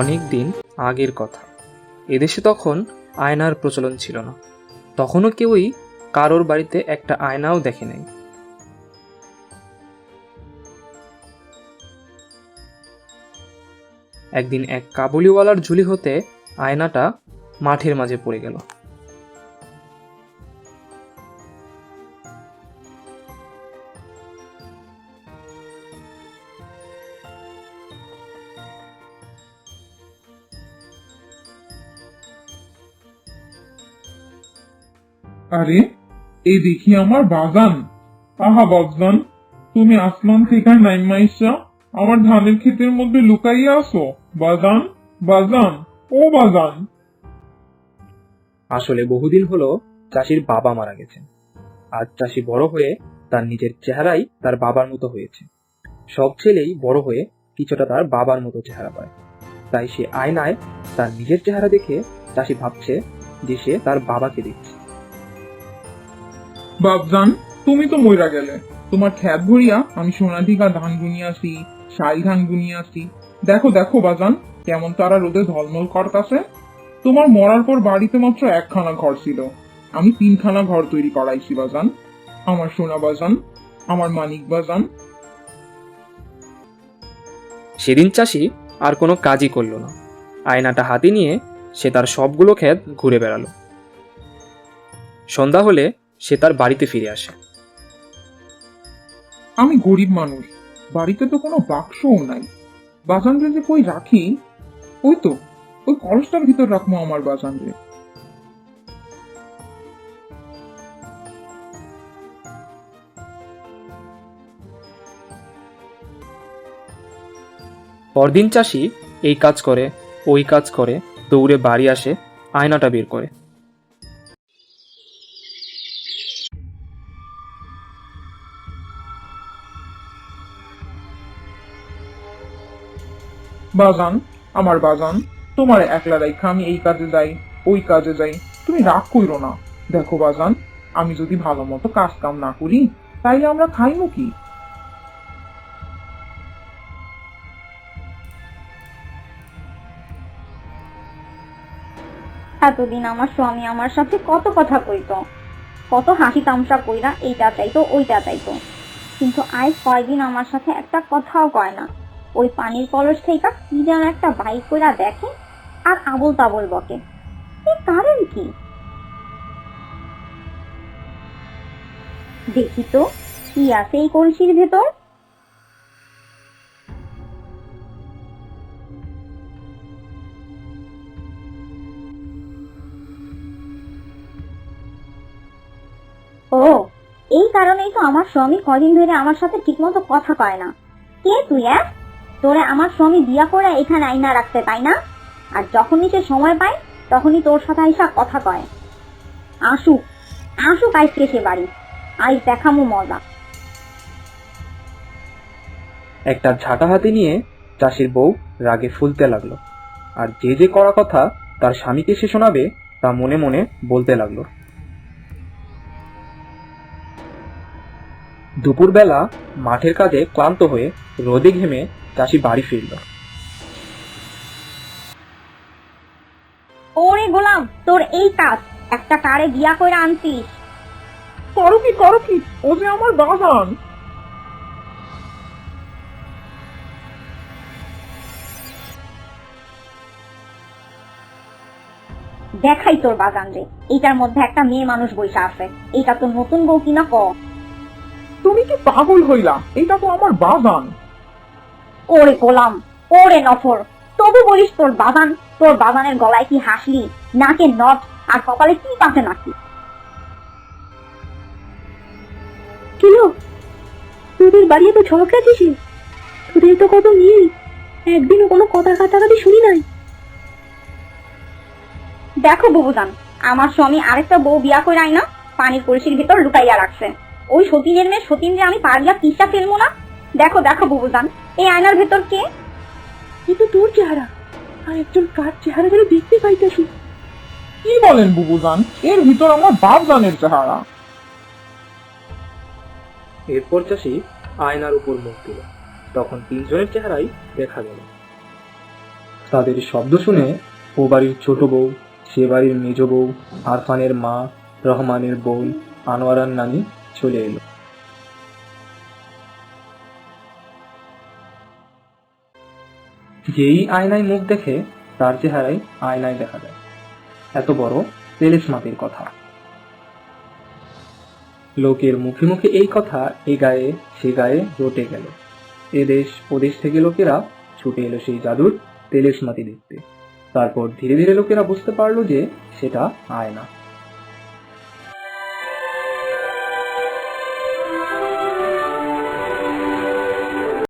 অনেক দিন আগের কথা। এদেশে তখন আয়নার প্রচলন ছিল না। তখনও কেউই কারোর বাড়িতে একটা আয়নাও দেখে নাই। একদিন এক কাবুলিওয়ালার ঝুলি হতে আয়নাটা মাঠের মাঝে পড়ে গেল। আরে, এই দেখি আমার বাগান। আহা বাবজান তুমি আসমান থেকে নাইমাইশা আমার ধানের ক্ষেতের মধ্যে লুকাইয়া আসো। বাজান বাজান ও বাজান আসলে বহুদিন হলো চাষির বাবা মারা গেছেন। আজ চাষি বড় হয়ে তার নিজের চেহারাই তার বাবার মতো হয়েছে। সব ছেলেই বড় হয়ে কিছুটা তার বাবার মতো চেহারা পায়। তাই সে আয়নায় তার নিজের চেহারা দেখে চাষি ভাবছে যে সে তার বাবাকে দেখছে। বাবজান তুমি তো মইরা গেলে। তোমার খ্যাত ভরিয়া, আমি সোনাধিকা ধান গুনিয়ে আসি শাল ধান গুনিয়ে আসি। দেখো দেখো বাজান, কেমন তারা রোদে ঝলমল করতাছে। তোমার মরার পর বাড়িতে মাত্র একখানা ঘর ছিল। আমি তিনখানা ঘর তৈরি করাইছি বাজান। আমার সোনা বাজান, আমার মানিক বাজান। সেদিন চাষি আর কোনো কাজই করল না। আয়নাটা হাতে নিয়ে সে তার সবগুলো ক্ষেত ঘুরে বেড়ালো। সন্ধ্যা হলে সে তার বাড়িতে ফিরে আসে। আমি গরিব মানুষ, বাড়িতে তো কোনো বাক্সও নাই। বাজান যে কই রাখি? ওই তো, ওই কলসটার ভিতর রাখব আমার বাজান রে পরদিন চাষি এই কাজ করে, ওই কাজ করে, দৌড়ে বাড়ি আসে, আয়নাটা বের করে। বাজান আমার বাজান তোমার একলা রাইখা আমি এই কাজে যাই, ওই কাজে যাই, তুমি রাগ কইরো না। দেখো বাজান আমি যদি ভালো মতো কাজ কাম না করি, তাইলে আমরা খাইমু কি? এতদিন আমার স্বামী আমার সাথে কত কথা কইতো। কত হাসি তামসা কইরা এইটা চাইতো, ওইটা চাইতো। কিন্তু আজ কয়দিন আমার সাথে একটা কথাও কয় না। ওই পানির কলস থেকে কি যেন একটা বাইক করা দেখে আর আবল তাবল বকে কারণ কি? দেখি তো, কি আছে এই কলসির ভেতর? ও, এই কারণেই তো আমার স্বামী কদিন ধরে আমার সাথে ঠিকমতো কথা কয় না। কে তুই এক তোরে আমার স্বামী বিয়া করে এখানে আইনা রাখতে তাই না? আর যখনই সে সময় পায়, তখনই তোর সাথে আইসা কথা কয়। আসুক আসুক আইসকে সে বাড়ি? আইস দেখামু মজা। একটা ঝাঁটা হাতে নিয়ে চাষির বউ রাগে ফুলতে লাগল। আর যে যে করা কথা তার স্বামীকে সে শোনাবে তা মনে মনে বলতে লাগল। দুপুরবেলা মাঠের কাজে ক্লান্ত হয়ে রোদে ঘেমে চাষি বাড়ি ফিরল। ওরে গোলাম তোর এই কাজ একটা কারে গিয়া করে আনছিস। করো কি করো কি ও যে আমার বাজান দেখাই তোর বাগান রে এইটার মধ্যে একটা মেয়ে মানুষ বৈশা আছে এইটা তো নতুন বউ কিনা ক? তুমি কি পাগল হইলা? এটা তো আমার বাজান ওরে গোলাম ওরে নফর তবু বলিস তোর বাগান তোর বাগানের গলায় কি হাসলি? নাকে নট আর কপালে কি পাতে নাকি? কিলো তোদের বাড়ি এত ঝগড়া কিসে তোদের তো কত মিল একদিনও কোনো কথা কাটাকাটি শুনি নাই। দেখো বুবুজান আমার স্বামী আরেকটা বউ বিয়া করে না পানির কলসির ভিতর লুকাইয়া রাখছে। ওই সতীনের মেয়ে সতীন যে আমি পারিয়া কিসা ফেলব না? দেখো দেখো বুবুজান। এই আয়নার ভেতর কে? কিন্তু তোর চেহারা। আর একজন কার চেহারা যেন দেখতে পাইতেছি। কি বলেন বুবুজান? এর ভিতর আমার বাপজানের চেহারা। এরপর চাষি আয়নার উপর মুখ দিল তখন তিনজনের চেহারাই দেখা গেল। তাদের শব্দ শুনে ও বাড়ির ছোট বউ সে বাড়ির মেজ বউ আরফানের মা রহমানের বোন আনোয়ারার নানি চলে এলো। যেই আয়নায় মুখ দেখে, তার চেহারাই আয়নায় দেখা যায়। এত বড় তেলেসমাতির কথা। লোকের মুখে মুখে এই কথা, এ গায়ে, সে গায়ে রটে গেল। এ দেশ ওদেশ থেকে লোকেরা ছুটে এলো সেই জাদুর তেলেসমাতি দেখতে। তারপর ধীরে ধীরে লোকেরা বুঝতে পারল যে সেটা আয়না।